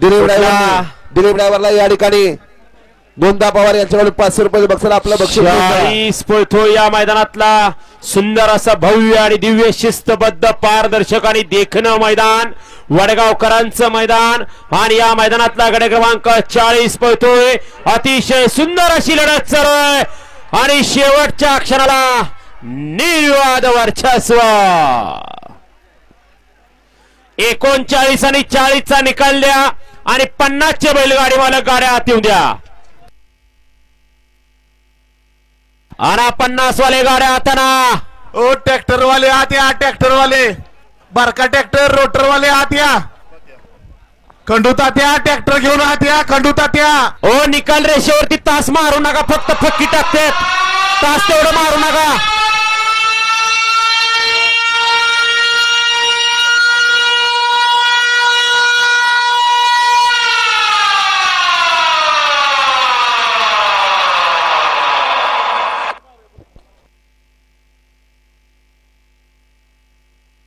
Dilip? Driver Dilip ड्रायव्हरला या ठिकाणी गोंदा पवार यांच्याकडून पाचशे रुपये बक्षीस आपलं बक्षीस पळतो या मैदानातला. सुंदर असं भव्य आणि दिव्य शिस्तबद्ध पारदर्शक आणि देखणं मैदान. वडगावकरांचं मैदान. आणि या मैदानातला गड क्रमांक चाळीस पळतोय. अतिशय सुंदर अशी लढत चालू आहे आणि शेवटच्या क्षणाला निर्वाद वर्चस्व. एकोणचाळीस आणि चाळीसचा निकाल द्या. आणि पन्नासच्या बैलगाडी मालक गाड्या आत येऊ द्या आणि पन्नास वाले गाड्या आताना ओ ट्रॅक्टर वाले आत या ट्रॅक्टर वाले बारका ट्रॅक्टर रोटर वाले आत या. खंडू तात्या ट्रॅक्टर घेऊन आत या खंडू तात्या ओ निकाल रेषेवरती तास मारू नका फक्त फक्की टाकतेत. तास तेवढं मारू नका.